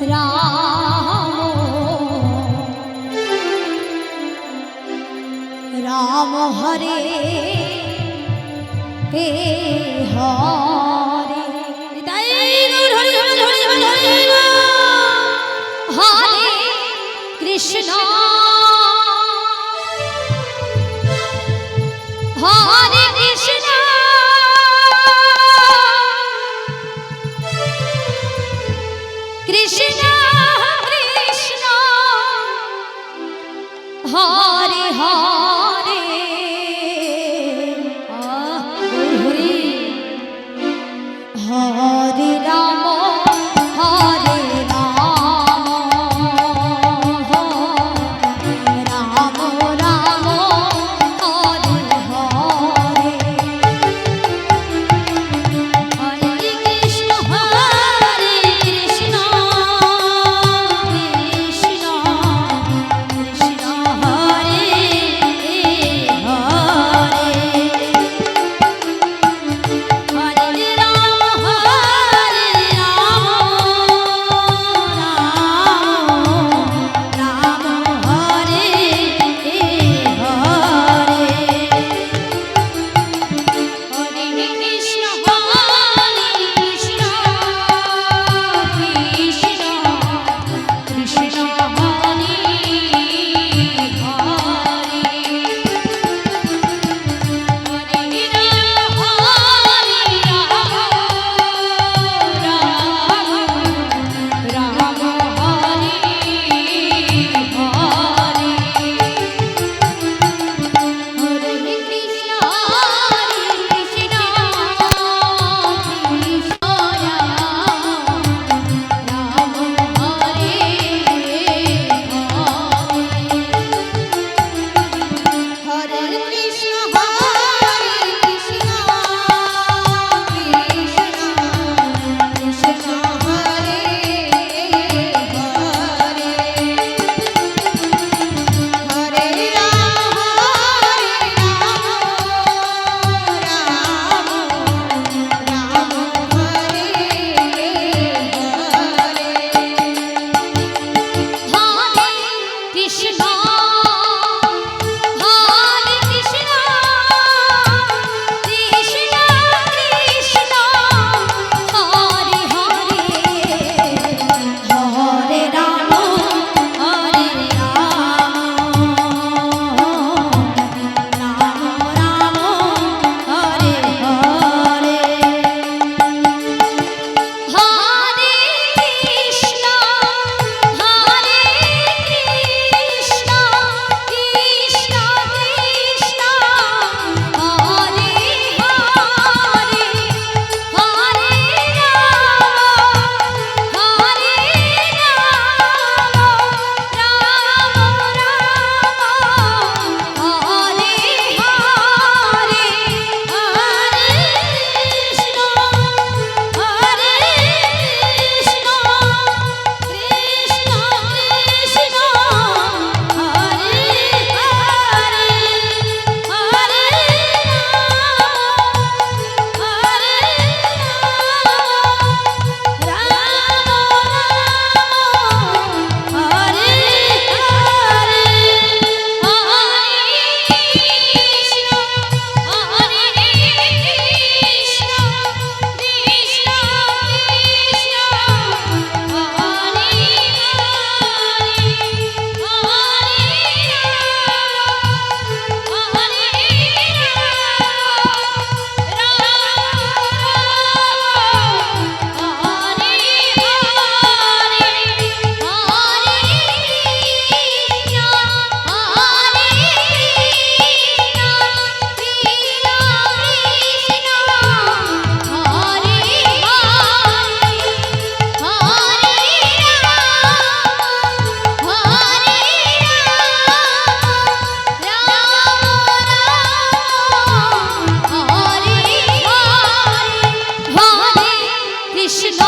Ram Ram হরে হে Hare Hare Krishna হরে Krishna Krishna Krishna. Hare Hare